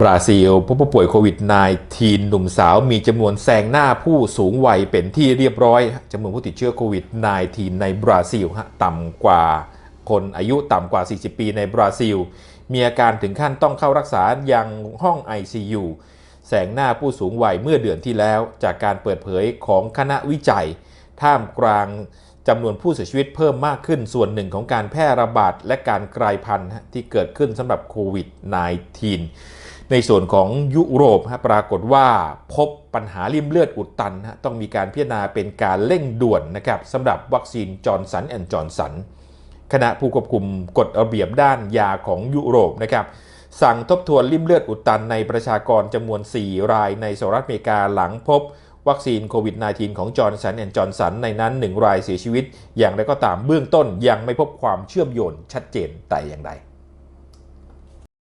บราซิลพบผู้ป่วยโควิด -19 หนุ่มสาวมีจำนวนแซงหน้าผู้สูงวัยเป็นที่เรียบร้อยจำนวนผู้ติดเชื้อโควิด -19 ในบราซิลต่ำกว่าคนอายุต่ำกว่า 40 ปีในบราซิล มีอาการถึงขั้นต้องเข้ารักษายังห้อง ICU แสงหน้าผู้สูงวัยเมื่อเดือนที่แล้ว จากการเปิดเผยของคณะวิจัย ท่ามกลางจำนวนผู้เสียชีวิตเพิ่มมากขึ้นส่วนหนึ่งของการแพร่ระบาดและการกลายพันธุ์ที่เกิดขึ้นสำหรับโควิด -19 ในส่วนของยุโรปฮะปรากฏว่าพบปัญหาริ่มเลือดอุดตันฮะต้องมีการพิจารณาเป็นการเร่งด่วนนะครับสำหรับวัคซีนจอร์นสันแอนด์จอร์นสันคณะผู้ควบคุมกฎระเบียบด้านยาของยุโรปนะครับสั่งทบทวนริ่มเลือดอุดตันในประชากรจำนวน 4 รายในสหรัฐอเมริกาหลังพบวัคซีนโควิด -19 ของจอร์นสันแอนด์จอร์นสันในนั้น 1 รายเสียชีวิต อย่างไรก็ตามเบื้องต้นยังไม่พบความเชื่อมโยงชัดเจนแต่อย่างใด